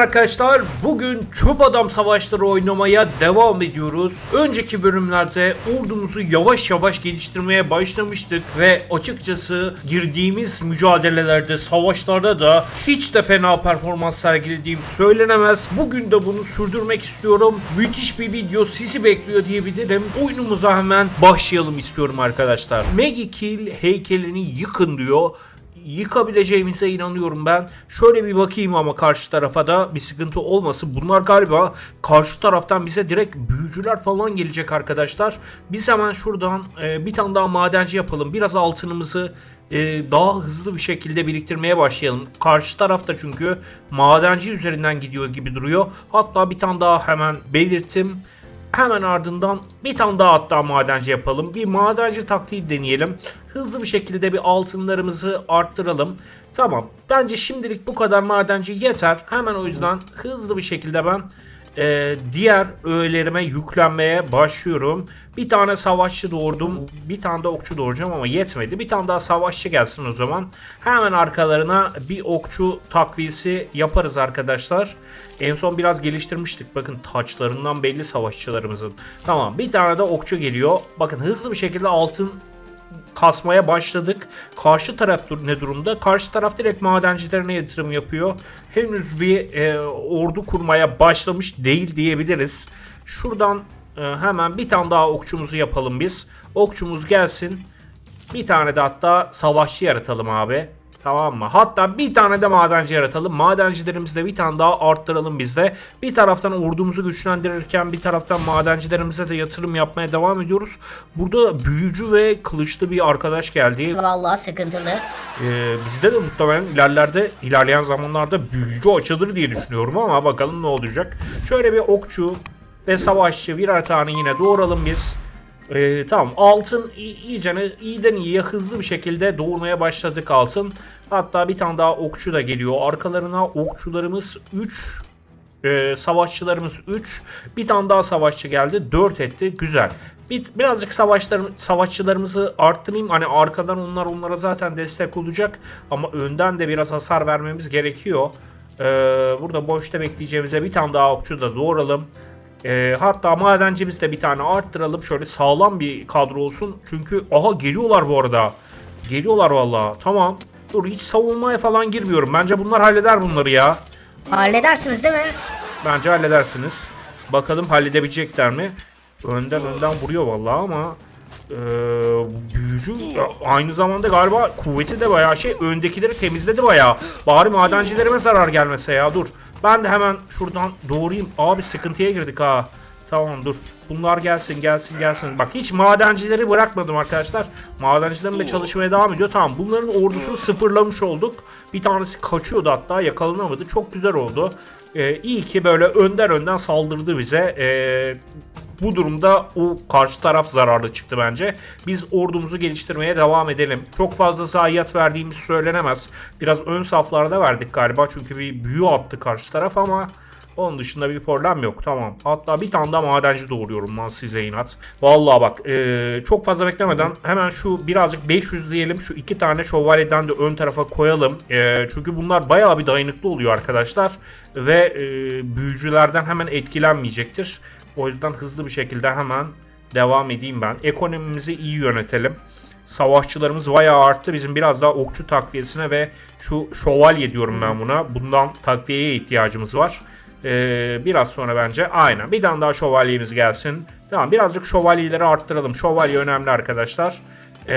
arkadaşlar. Bugün çöp adam savaşları oynamaya devam ediyoruz. Önceki bölümlerde ordumuzu yavaş yavaş geliştirmeye başlamıştık ve açıkçası girdiğimiz mücadelelerde, savaşlarda da hiç de fena performans sergilediğim söylenemez. Bugün de bunu sürdürmek istiyorum. Müthiş bir video sizi bekliyor diyebilirim. Oyunumuza hemen başlayalım istiyorum arkadaşlar. Maggie Kill heykelini yıkın diyor yıkabileceğimize inanıyorum ben. Şöyle bir bakayım ama karşı tarafa da bir sıkıntı olmasın. Bunlar galiba karşı taraftan bize direkt büyücüler falan gelecek arkadaşlar. Biz hemen şuradan e, bir tane daha madenci yapalım. Biraz altınımızı e, daha hızlı bir şekilde biriktirmeye başlayalım. Karşı tarafta çünkü madenci üzerinden gidiyor gibi duruyor. Hatta bir tane daha hemen belirttim. Hemen ardından bir tane daha hatta madenci yapalım. Bir madenci taktiği deneyelim. Hızlı bir şekilde bir altınlarımızı arttıralım. Tamam. Bence şimdilik bu kadar madenci yeter. Hemen o yüzden hızlı bir şekilde ben e, diğer öğelerime yüklenmeye başlıyorum. Bir tane savaşçı doğurdum. Bir tane de okçu doğuracağım ama yetmedi. Bir tane daha savaşçı gelsin o zaman. Hemen arkalarına bir okçu takviyesi yaparız arkadaşlar. En son biraz geliştirmiştik. Bakın taçlarından belli savaşçılarımızın. Tamam bir tane de okçu geliyor. Bakın hızlı bir şekilde altın kasmaya başladık. Karşı taraf ne durumda? Karşı taraf direkt madencilerine yatırım yapıyor. Henüz bir e, ordu kurmaya başlamış değil diyebiliriz. Şuradan e, hemen bir tane daha okçumuzu yapalım biz. Okçumuz gelsin. Bir tane de hatta savaşçı yaratalım abi. Tamam mı? Hatta bir tane de madenci yaratalım. Madencilerimizi de bir tane daha arttıralım biz de. Bir taraftan ordumuzu güçlendirirken bir taraftan madencilerimize de yatırım yapmaya devam ediyoruz. Burada büyücü ve kılıçlı bir arkadaş geldi. Vallahi sıkıntılı. Ee, bizde de muhtemelen ilerlerde, ilerleyen zamanlarda büyücü açılır diye düşünüyorum ama bakalım ne olacak. Şöyle bir okçu ve savaşçı birer tane yine doğuralım biz. Ee, tamam altın iyice iyiden iyiye hızlı bir şekilde doğurmaya başladık altın. Hatta bir tane daha okçu da geliyor. Arkalarına okçularımız 3 ee, savaşçılarımız 3. Bir tane daha savaşçı geldi. 4 etti. Güzel. Bir, birazcık savaşlarım, savaşçılarımızı arttırayım. Hani arkadan onlar onlara zaten destek olacak. Ama önden de biraz hasar vermemiz gerekiyor. Ee, burada boşta bekleyeceğimize bir tane daha okçu da doğuralım. Ee, hatta madencimiz de bir tane arttıralım. Şöyle sağlam bir kadro olsun. Çünkü aha geliyorlar bu arada. Geliyorlar vallahi. Tamam. Dur hiç savunmaya falan girmiyorum. Bence bunlar halleder bunları ya. Halledersiniz değil mi? Bence halledersiniz. Bakalım halledebilecekler mi? Önden önden vuruyor vallahi ama eee, büyücü aynı zamanda galiba kuvveti de bayağı şey öndekileri temizledi bayağı. Bari madencilerime zarar gelmese ya dur. Ben de hemen şuradan doğrayayım. Abi sıkıntıya girdik ha. Tamam dur. Bunlar gelsin gelsin gelsin. Bak hiç madencileri bırakmadım arkadaşlar. Madencilerim de çalışmaya devam ediyor. Tamam bunların ordusunu sıfırlamış olduk. Bir tanesi kaçıyordu hatta yakalanamadı. Çok güzel oldu. Ee, iyi ki böyle önden önden saldırdı bize. Ee, bu durumda o karşı taraf zararlı çıktı bence. Biz ordumuzu geliştirmeye devam edelim. Çok fazla zayiat verdiğimiz söylenemez. Biraz ön saflarda verdik galiba çünkü bir büyü attı karşı taraf ama onun dışında bir problem yok. Tamam. Hatta bir tane daha madenci doğuruyorum lan size inat. Vallahi bak eee, çok fazla beklemeden hemen şu birazcık 500 diyelim. Şu iki tane şövalyeden de ön tarafa koyalım. Eee, çünkü bunlar bayağı bir dayanıklı oluyor arkadaşlar. Ve eee, büyücülerden hemen etkilenmeyecektir. O yüzden hızlı bir şekilde hemen devam edeyim ben. Ekonomimizi iyi yönetelim. Savaşçılarımız bayağı arttı. Bizim biraz daha okçu takviyesine ve şu şövalye diyorum ben buna. Bundan takviyeye ihtiyacımız var. Ee, biraz sonra bence aynen. Bir tane daha şövalyemiz gelsin. Tamam birazcık şövalyeleri arttıralım. Şövalye önemli arkadaşlar. Ee,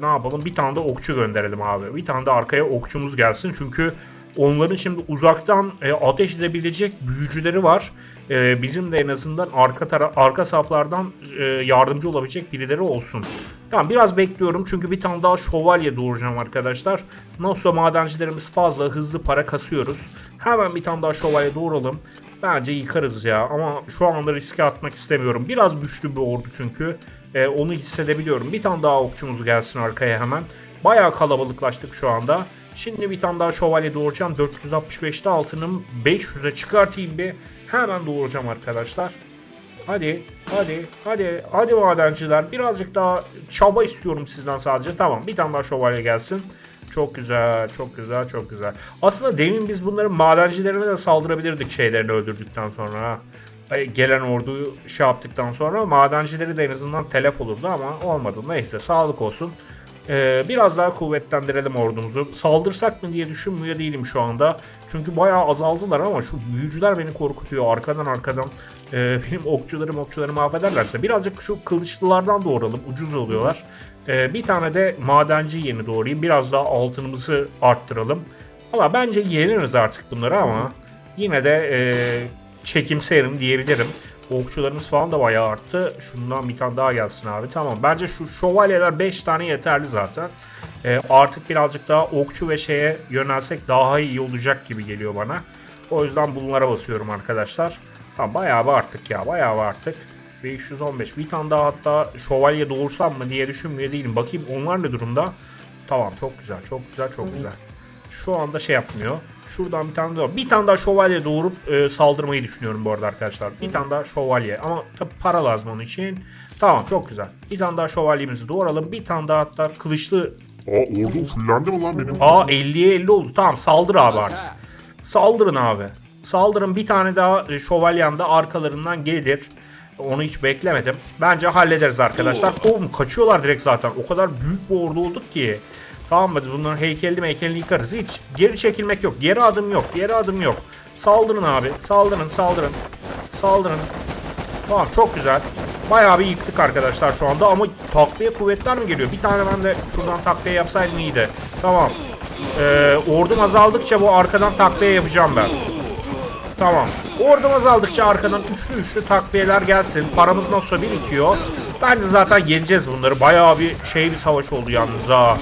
ne yapalım? Bir tane de okçu gönderelim abi. Bir tane de arkaya okçumuz gelsin. Çünkü onların şimdi uzaktan e, ateş edebilecek büyücüleri var. E, bizim de en azından arka tara arka saflardan e, yardımcı olabilecek birileri olsun. Tamam biraz bekliyorum çünkü bir tane daha şövalye doğuracağım arkadaşlar. Nasıl madencilerimiz fazla hızlı para kasıyoruz. Hemen bir tane daha şövalye doğuralım. Bence yıkarız ya ama şu anda riske atmak istemiyorum. Biraz güçlü bir ordu çünkü. E, onu hissedebiliyorum. Bir tane daha okçumuz gelsin arkaya hemen. Bayağı kalabalıklaştık şu anda. Şimdi bir tane daha şövalye doğuracağım. 465'te altınım 500'e çıkartayım bir. Hemen doğuracağım arkadaşlar. Hadi, hadi, hadi, hadi madenciler. Birazcık daha çaba istiyorum sizden sadece. Tamam, bir tane daha şövalye gelsin. Çok güzel, çok güzel, çok güzel. Aslında demin biz bunların madencilerine de saldırabilirdik şeylerini öldürdükten sonra. Gelen orduyu şey yaptıktan sonra madencileri de en azından telef olurdu ama olmadı. Neyse sağlık olsun. Ee, biraz daha kuvvetlendirelim ordumuzu. Saldırsak mı diye düşünmüyor değilim şu anda. Çünkü bayağı azaldılar ama şu büyücüler beni korkutuyor. Arkadan arkadan e, benim okçularım okçuları mahvederlerse. Birazcık şu kılıçlılardan doğuralım. Ucuz oluyorlar. Ee, bir tane de madenci yeni doğrayayım. Biraz daha altınımızı arttıralım. Valla bence yeniriz artık bunları ama yine de e, çekimserim diyebilirim. Okçularımız falan da bayağı arttı. Şundan bir tane daha gelsin abi. Tamam. Bence şu şövalyeler 5 tane yeterli zaten. Ee, artık birazcık daha okçu ve şeye yönelsek daha iyi olacak gibi geliyor bana. O yüzden bunlara basıyorum arkadaşlar. Ha, bayağı bir arttık ya. Bayağı bir arttık. 515. Bir tane daha hatta şövalye doğursam mı diye düşünmüyor değilim. Bakayım onlar ne durumda. Tamam çok güzel. Çok güzel. Çok güzel. Şu anda şey yapmıyor. Şuradan bir tane daha. Bir tane daha şövalye doğurup e, saldırmayı düşünüyorum bu arada arkadaşlar. Bir tane daha şövalye. Ama tabi para lazım onun için. Tamam çok güzel. Bir tane daha şövalyemizi doğuralım. Bir tane daha hatta kılıçlı. Aa ordum fullendi mi lan benim? Aa 50'ye 50 oldu. Tamam saldır abi artık. Saldırın abi. Saldırın bir tane daha e, şövalyem de arkalarından gelir. Onu hiç beklemedim. Bence hallederiz arkadaşlar. Oğlum kaçıyorlar direkt zaten. O kadar büyük bir ordu olduk ki. Tamam mı? Bunların heykelini meykelini yıkarız. Hiç geri çekilmek yok. Geri adım yok. Geri adım yok. Saldırın abi. Saldırın saldırın. Saldırın. Tamam çok güzel. Bayağı bir yıktık arkadaşlar şu anda ama takviye kuvvetler mi geliyor? Bir tane ben de şuradan takviye yapsaydım iyiydi. Tamam. Ee, ordum azaldıkça bu arkadan takviye yapacağım ben. Tamam. Ordum azaldıkça arkadan üçlü üçlü takviyeler gelsin. Paramız nasıl birikiyor. Bence zaten yeneceğiz bunları. Bayağı bir şey bir savaş oldu yalnız ha.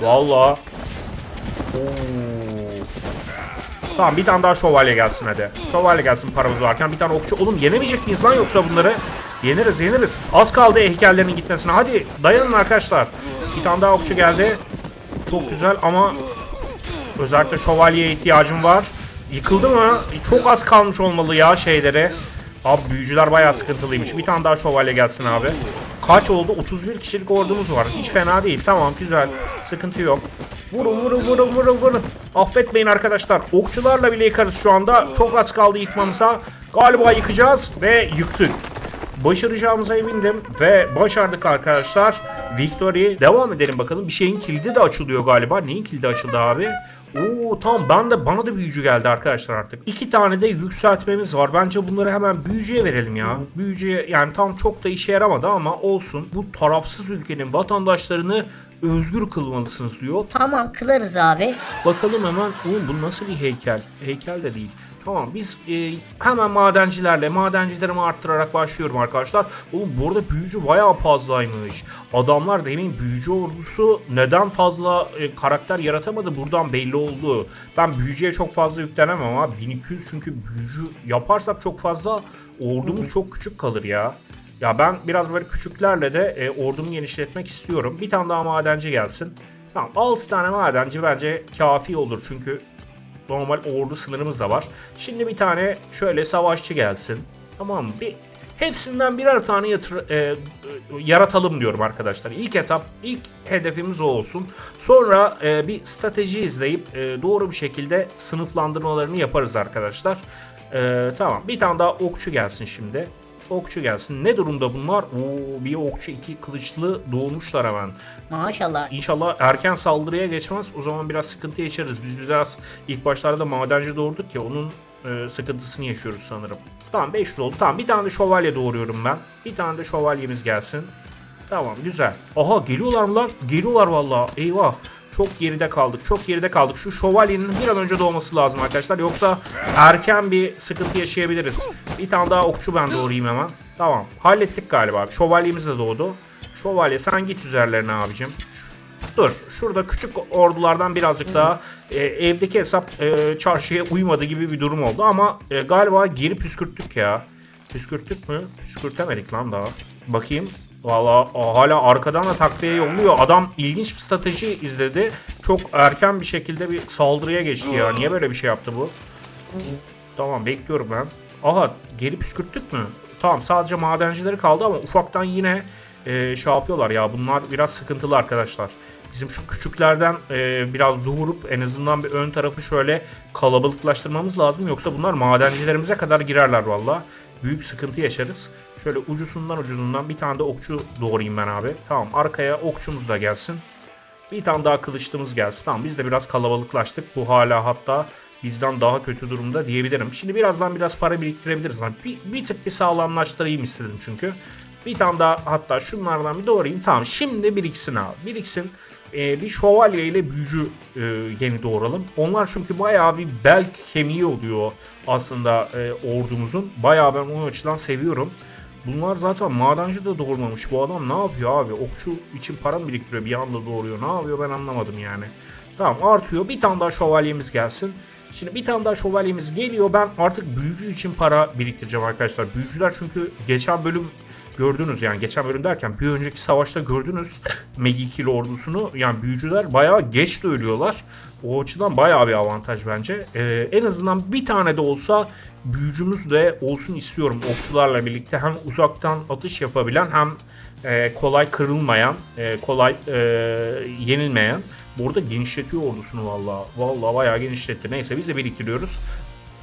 Valla. Tamam bir tane daha şövalye gelsin hadi. Şövalye gelsin paramız varken bir tane okçu. Oğlum yenemeyecek miyiz lan yoksa bunları? Yeniriz yeniriz. Az kaldı heykellerinin gitmesine. Hadi dayanın arkadaşlar. Bir tane daha okçu geldi. Çok güzel ama özellikle şövalyeye ihtiyacım var. Yıkıldı mı? Çok az kalmış olmalı ya şeylere. Abi büyücüler bayağı sıkıntılıymış. Bir tane daha şövalye gelsin abi. Kaç oldu? 31 kişilik ordumuz var. Hiç fena değil. Tamam güzel. Sıkıntı yok. Vurun vurun vurun vurun vurun. Affetmeyin arkadaşlar. Okçularla bile yıkarız şu anda. Çok az kaldı yıkmamıza. Galiba yıkacağız ve yıktık. Başaracağımıza emindim ve başardık arkadaşlar. Victory. Devam edelim bakalım. Bir şeyin kilidi de açılıyor galiba. Neyin kilidi açıldı abi? Oo tamam ben de bana da büyücü geldi arkadaşlar artık. İki tane de yükseltmemiz var. Bence bunları hemen büyücüye verelim ya. Büyücüye yani tam çok da işe yaramadı ama olsun. Bu tarafsız ülkenin vatandaşlarını özgür kılmalısınız diyor. Tamam kılarız abi. Bakalım hemen. Oğlum bu nasıl bir heykel? Heykel de değil. Tamam biz e, hemen madencilerle madencilerimi arttırarak başlıyorum arkadaşlar. Oğlum bu arada büyücü bayağı fazlaymış. Adamlar demin büyücü ordusu neden fazla e, karakter yaratamadı buradan belli oldu. Ben büyücüye çok fazla yüklenemem ama 1200 çünkü büyücü yaparsak çok fazla ordumuz çok küçük kalır ya. Ya ben biraz böyle küçüklerle de e, ordumu genişletmek istiyorum. Bir tane daha madenci gelsin. Tamam 6 tane madenci bence kafi olur çünkü normal ordu sınırımız da var. Şimdi bir tane şöyle savaşçı gelsin. Tamam? Bir hepsinden birer tane yatır, e, yaratalım diyorum arkadaşlar. İlk etap, ilk hedefimiz o olsun. Sonra e, bir strateji izleyip e, doğru bir şekilde sınıflandırmalarını yaparız arkadaşlar. E, tamam. Bir tane daha okçu gelsin şimdi. Okçu gelsin. Ne durumda bunlar? Oo, bir okçu iki kılıçlı doğmuşlar hemen. Maşallah. İnşallah erken saldırıya geçmez. O zaman biraz sıkıntı yaşarız. Biz biraz ilk başlarda madenci doğurduk ya onun e, sıkıntısını yaşıyoruz sanırım. Tamam 500 oldu. Tamam bir tane de şövalye doğuruyorum ben. Bir tane de şövalyemiz gelsin. Tamam güzel. Aha geliyorlar mı lan? Geliyorlar vallahi. Eyvah. Çok geride kaldık. Çok geride kaldık. Şu şövalyenin bir an önce doğması lazım arkadaşlar. Yoksa erken bir sıkıntı yaşayabiliriz. Bir tane daha okçu ben doğrayayım hemen. Tamam. Hallettik galiba. Şövalyemiz de doğdu. Şövalye sen git üzerlerine abicim. Dur. Şurada küçük ordulardan birazcık daha e, evdeki hesap e, çarşıya uymadı gibi bir durum oldu ama e, galiba geri püskürttük ya. Püskürttük mü? Püskürtemedik lan daha. Bakayım. Valla hala arkadan da takviye yolluyor. Adam ilginç bir strateji izledi. Çok erken bir şekilde bir saldırıya geçti ya. Niye böyle bir şey yaptı bu? Tamam bekliyorum ben. Aha geri püskürttük mü? Tamam sadece madencileri kaldı ama ufaktan yine e, şey yapıyorlar ya. Bunlar biraz sıkıntılı arkadaşlar. Bizim şu küçüklerden e, biraz doğurup en azından bir ön tarafı şöyle kalabalıklaştırmamız lazım. Yoksa bunlar madencilerimize kadar girerler valla. Büyük sıkıntı yaşarız. Şöyle ucusundan ucuzundan bir tane de okçu doğrayayım ben abi. Tamam arkaya okçumuz da gelsin. Bir tane daha kılıçlımız gelsin. Tamam biz de biraz kalabalıklaştık. Bu hala hatta bizden daha kötü durumda diyebilirim. Şimdi birazdan biraz para biriktirebiliriz. Yani bir, bir tık bir sağlamlaştırayım istedim çünkü. Bir tane daha hatta şunlardan bir doğrayayım. Tamam şimdi biriksin abi. Biriksin. Ee, bir şövalye ile büyücü e, yeni doğuralım. Onlar çünkü bayağı bir bel kemiği oluyor aslında e, ordumuzun. Bayağı ben o açıdan seviyorum. Bunlar zaten madenci de doğurmamış. Bu adam ne yapıyor abi? Okçu için para mı biriktiriyor? Bir anda doğuruyor. Ne yapıyor ben anlamadım yani. Tamam artıyor. Bir tane daha şövalyemiz gelsin. Şimdi bir tane daha şövalyemiz geliyor. Ben artık büyücü için para biriktireceğim arkadaşlar. Büyücüler çünkü geçen bölüm gördünüz yani geçen bölüm derken bir önceki savaşta gördünüz Megikil ordusunu yani büyücüler bayağı geç de ölüyorlar. O açıdan bayağı bir avantaj bence. Ee, en azından bir tane de olsa büyücümüz de olsun istiyorum okçularla birlikte hem uzaktan atış yapabilen hem e, kolay kırılmayan, e, kolay e, yenilmeyen. Bu arada genişletiyor ordusunu valla. Valla bayağı genişletti. Neyse biz de biriktiriyoruz.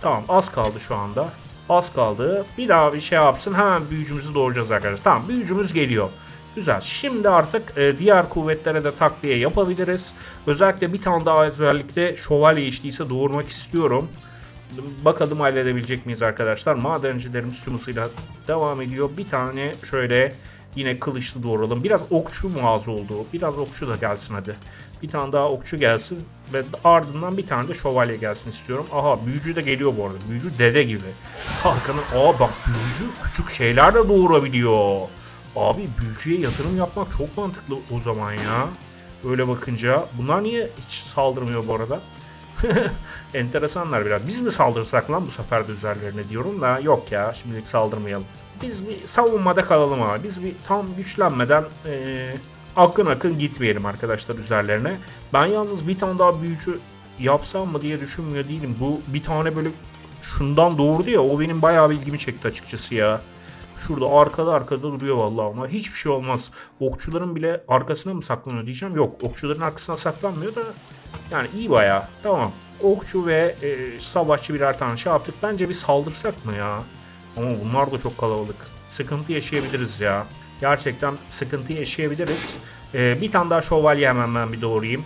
Tamam az kaldı şu anda. Az kaldı. Bir daha bir şey yapsın. Hemen büyücümüzü doğuracağız arkadaşlar. Tamam büyücümüz geliyor. Güzel. Şimdi artık e, diğer kuvvetlere de takviye yapabiliriz. Özellikle bir tane daha özellikle şövalye işliyse doğurmak istiyorum. Bakalım halledebilecek miyiz arkadaşlar. Madencilerimiz tüm devam ediyor. Bir tane şöyle yine kılıçlı doğuralım. Biraz okçu mu az oldu? Biraz okçu da gelsin hadi. Bir tane daha okçu gelsin ve ardından bir tane de şövalye gelsin istiyorum. Aha büyücü de geliyor bu arada. Büyücü dede gibi. Hakan'ın aa bak büyücü küçük şeyler de doğurabiliyor. Abi büyücüye yatırım yapmak çok mantıklı o zaman ya. Öyle bakınca. Bunlar niye hiç saldırmıyor bu arada? Enteresanlar biraz. Biz mi saldırsak lan bu sefer de üzerlerine diyorum da yok ya şimdilik saldırmayalım. Biz bir savunmada kalalım abi. Biz bir tam güçlenmeden eee, akın akın gitmeyelim arkadaşlar üzerlerine. Ben yalnız bir tane daha büyücü yapsam mı diye düşünmüyor değilim. Bu bir tane böyle şundan doğurdu ya o benim bayağı bir ilgimi çekti açıkçası ya. Şurada arkada arkada duruyor vallahi ama hiçbir şey olmaz. Okçuların bile arkasına mı saklanıyor diyeceğim. Yok okçuların arkasına saklanmıyor da yani iyi bayağı. Tamam. Okçu ve e, savaşçı birer tane şey yaptık. Bence bir saldırsak mı ya? Ama bunlar da çok kalabalık. Sıkıntı yaşayabiliriz ya. Gerçekten sıkıntı yaşayabiliriz. E, bir tane daha şövalye hemen ben bir doğrayayım.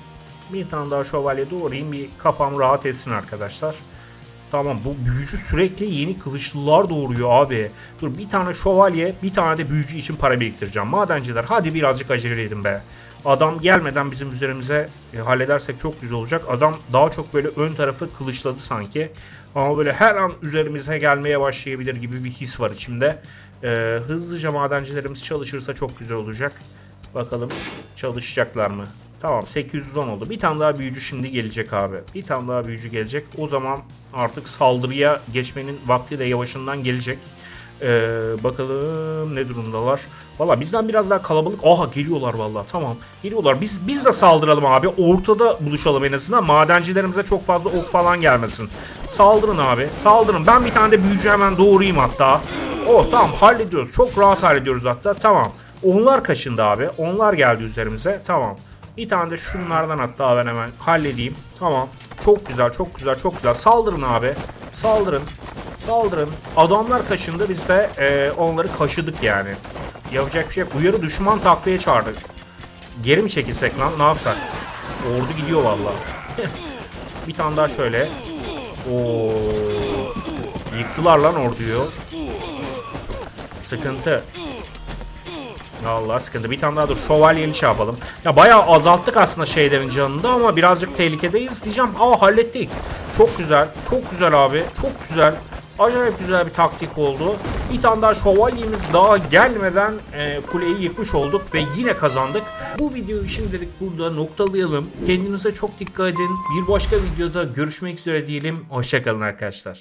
Bir tane daha şövalye doğrayayım. Bir kafam rahat etsin arkadaşlar. Tamam bu büyücü sürekli yeni kılıçlılar doğuruyor abi. Dur bir tane şövalye bir tane de büyücü için para biriktireceğim. Madenciler hadi birazcık acele edin be. Adam gelmeden bizim üzerimize e, halledersek çok güzel olacak. Adam daha çok böyle ön tarafı kılıçladı sanki. Ama böyle her an üzerimize gelmeye başlayabilir gibi bir his var içimde. E, hızlıca madencilerimiz çalışırsa çok güzel olacak. Bakalım çalışacaklar mı? Tamam 810 oldu. Bir tane daha büyücü şimdi gelecek abi. Bir tane daha büyücü gelecek. O zaman artık saldırıya geçmenin vakti de yavaşından gelecek. Ee, bakalım ne durumdalar. Valla bizden biraz daha kalabalık. Aha geliyorlar valla tamam. Geliyorlar. Biz biz de saldıralım abi. Ortada buluşalım en azından. Madencilerimize çok fazla ok falan gelmesin. Saldırın abi. Saldırın. Ben bir tane de büyücü hemen doğurayım hatta. Oh tamam hallediyoruz. Çok rahat hallediyoruz hatta. Tamam. Onlar kaçındı abi. Onlar geldi üzerimize. Tamam. Bir tane de şunlardan hatta ben hemen halledeyim. Tamam. Çok güzel, çok güzel, çok güzel. Saldırın abi. Saldırın. Saldırın. Adamlar kaçındı. Biz de e, onları kaşıdık yani. Yapacak bir şey yok. Uyarı düşman takviye çağırdık. Geri mi çekilsek lan? Ne yapsak? Ordu gidiyor valla. bir tane daha şöyle. Oo. Yıktılar lan orduyu. Sıkıntı. Allah sıkıntı. Bir tane daha dur. Şövalyeli şey. Ya bayağı azalttık aslında şeylerin canında ama birazcık tehlikedeyiz diyeceğim. Aa hallettik. Çok güzel. Çok güzel abi. Çok güzel. Acayip güzel bir taktik oldu. Bir tane daha şövalyemiz daha gelmeden e, kuleyi yıkmış olduk ve yine kazandık. Bu videoyu şimdilik burada noktalayalım. Kendinize çok dikkat edin. Bir başka videoda görüşmek üzere diyelim. Hoşçakalın arkadaşlar.